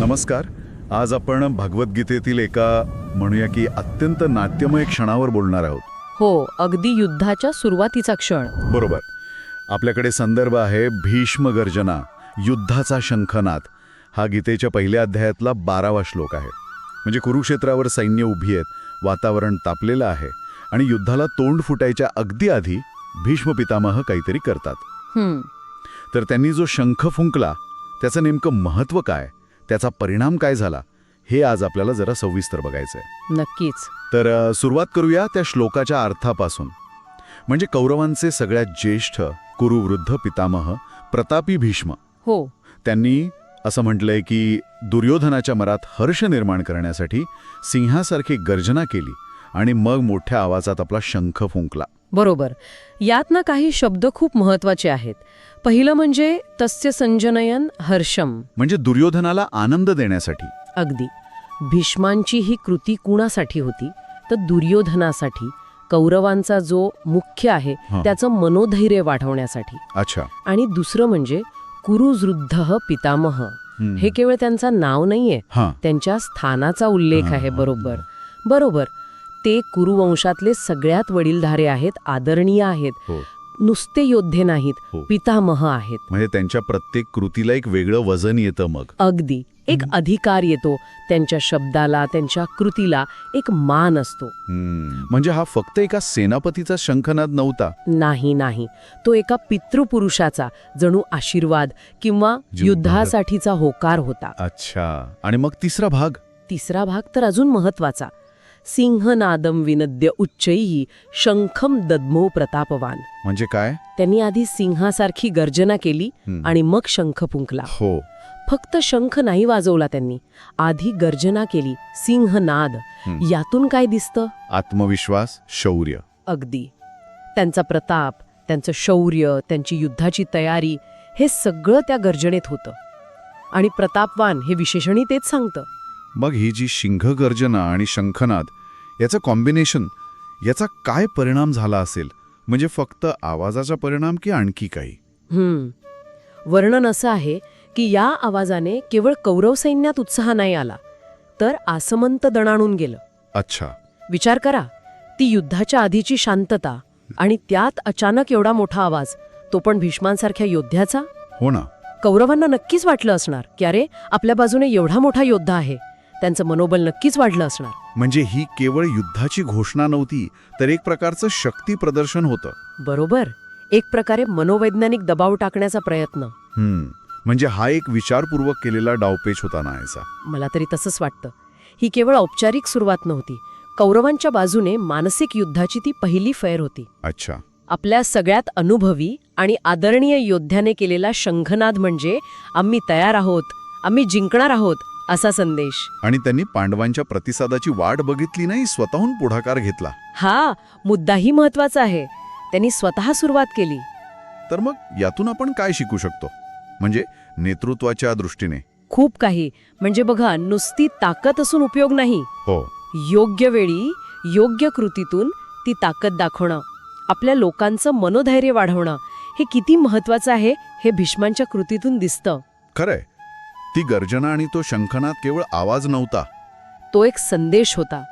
नमस्कार. आज आपण भगवद्गीतेतील एका म्हणूया की अत्यंत नाट्यमय क्षणावर बोलणार आहोत. हो अगदी युद्धाच्या सुरुवातीचा क्षण. बरोबर. आपल्याकडे संदर्भ आहे भीष्म गर्जना युद्धाचा शंखनाद. हा गीतेच्या पहिल्या अध्यायातला बारावा श्लोक आहे. म्हणजे कुरुक्षेत्रावर सैन्य उभी आहेत वातावरण तापलेलं आहे आणि युद्धाला तोंड फुटायच्या अगदी आधी भीष्म पितामह काहीतरी करतात. हं, तर त्यांनी जो शंख फुंकला त्याचं नेमकं महत्त्व काय? त्याचा परिणाम काय झाला हे आज आपल्याला जरा सविस्तर बघायचं आहे नक्कीच. तर सुरुवात करूया त्या श्लोकाच्या अर्थापासून. म्हणजे कौरवांचे सगळ्यात ज्येष्ठ कुरुवृद्ध पितामह प्रतापी भीष्म. हो. त्यांनी असं म्हटलंय की दुर्योधनाच्या मरात हर्ष निर्माण करण्यासाठी सिंहासारखी गर्जना केली. आणि मग मोठ्या आवाजात आपला शंख फुंकला. बरोबर. यात ना काही शब्द खूप महत्त्वाचे आहेत. पहिलं म्हणजे तस्य संजनयन हर्षम. म्हणजे दुर्योधनाला आनंद देण्यासाठी. अगदी. भीष्मांची ही कृती कुणासाठी होती? तर दुर्योधनासाठी कौरवांचा जो मुख्य आहे. त्याचं मनोधैर्य वाढवण्यासाठी. अच्छा. आणि दुसरं म्हणजे कुरुवृद्ध पितामह. हे केवळ त्यांचं नाव नाहीये. त्यांच्या स्थानाचा उल्लेख आहे बरोबर. बरोबर. ते कुरुवंशातले सगळ्यात वडीलधारे आहेत आदरणीय आहेत. हो. नुसते योद्धे नाहीत हो. पितामह आहेत. म्हणजे त्यांच्या प्रत्येक कृतीला एक वेगळं वजन येतं मग. अगदी. एक अधिकार येतो. त्यांच्या शब्दाला त्यांच्या कृतीला एक मान असतो. म्हणजे हा फक्त एका सेनापतीचा शंखनाद नव्हता? नाही नाही. तो एका पितृपुरुषाचा जणू आशीर्वाद किंवा युद्धासाठीचा होकार होता. अच्छा. आणि मग तिसरा भाग? तिसरा भाग तर अजून महत्त्वाचा सिंहनादम विनद्य उच्चैही शंखम दद्मो प्रतापवान। म्हणजे काय? त्यांनी आधी सिंहासारखी गर्जना केली. आणि मग शंख फुंकला. हो. फक्त शंख नाही वाजवला त्यांनी. आधी गर्जना केली सिंहनाद. यातून काय दिसतं? आत्मविश्वास शौर्य. अगदी. त्यांचा प्रताप त्यांचं शौर्य त्यांची युद्धाची तयारी हे सगळं त्या गर्जनेत होतं. आणि प्रतापवान हे विशेषणही तेच सांगतं. मग ही जी शिंघ गर्जना आणि शंखनाद याचं कॉम्बिनेशन याचा काय परिणाम झाला असेल? म्हणजे फक्त आवाजाचा परिणाम की आणखी काही? हम्म. वर्णन असं आहे की या आवाजाने केवळ कौरव सैन्यात उत्साह नाही आला तर आसमंत दणाणून गेलं. अच्छा. विचार करा ती युद्धाच्या आधीची शांतता आणि त्यात अचानक एवढा मोठा आवाज तो पण भीष्मांसारख्या योद्ध्याचा? हो ना. कौरवांना नक्कीच वाटलं असणार की अरे आपल्या बाजूने एवढा मोठा योद्धा आहे. त्यांचं मनोबल नक्कीच वाढलं असणार. म्हणजे ही केवळ युद्धाची घोषणा नव्हती तर एक प्रकारचं शक्ती प्रदर्शन होतं. बरोबर. एक प्रकारे मनोवैज्ञानिक दबाव टाकण्याचा प्रयत्न. हम्म. म्हणजे हा एक विचारपूर्वक केलेला डावपेच होता नायचा मला तरी तसंच वाटतं. ही केवळ औपचारिक सुरुवात नव्हती. कौरवांच्या बाजूने मानसिक युद्धाची ती पहिली फैर होती. अच्छा. आपल्या सगळ्यात अनुभवी आणि आदरणीय योद्ध्याने केलेला शंखनाद म्हणजे आम्ही तयार आहोत आम्ही जिंकणार आहोत असा संदेश. आणि त्यांनी पांडवांच्या प्रतिसादाची वाट बघितली नाही स्वतःहून पुढाकार घेतला. हा मुद्दाही महत्त्वाचा आहे. त्यांनी स्वतः सुरुवात केली. तर मग यातून आपण काय शिकू शकतो? म्हणजे नेतृत्वाच्या दृष्टीने. खूप काही. म्हणजे बघा नुसती ताकद असून उपयोग नाही. हो. योग्य वेळी योग्य कृतीतून ती ताकद दाखवणं. आपल्या लोकांचं मनोधैर्य वाढवणं. हे किती महत्वाचं आहे हे भीष्मांच्या कृतीतून दिसतं. खरंय. ती गर्जना आणि तो शंखनाद केवळ आवाज नव्हता. तो एक संदेश होता.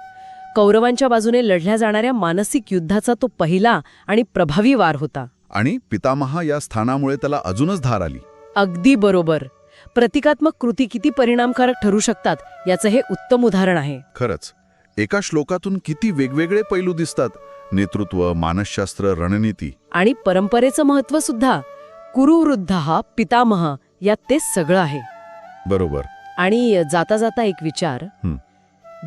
कौरवांच्या बाजूने लढल्या जाणाऱ्या मानसिक युद्धाचा तो पहिला आणि प्रभावी वार होता. आणि पितामहा या स्थानामुळे त्याला अजूनच धार आली. अगदी बरोबर. प्रतिकात्मक कृती किती परिणामकारक ठरू शकतात याचं हे उत्तम उदाहरण आहे. खरंच एका श्लोकातून किती वेगवेगळे पैलू दिसतात. नेतृत्व मानसशास्त्र रणनीती. आणि परंपरेचं महत्त्व सुद्धा. कुरुवृद्ध हा पितामह यात ते सगळं आहे. बरोबर. आणि जाता जाता एक विचार.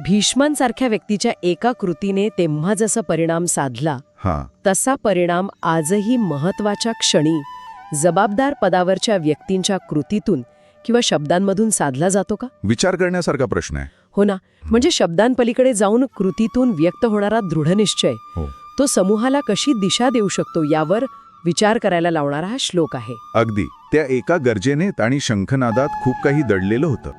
भीष्मांसारख्या व्यक्तीच्या एका कृतीने तेव्हा जसा परिणाम साधला हा. तसा परिणाम आजही महत्त्वाच्या क्षणी जबाबदार पदावरच्या व्यक्तींच्या कृतीतून किंवा शब्दांमधून साधला जातो का? विचार करण्यासारखा प्रश्न आहे. हो ना. म्हणजे शब्दांपलीकडे जाऊन कृतीतून व्यक्त होणारा दृढनिश्चय हो. तो समूहाला कशी दिशा देऊ शकतो यावर विचार करायला लावणारा हा श्लोक आहे. अगदी. त्या एका गर्जेनेत आणि शंखनादात खूप काही दडलेलं होतं.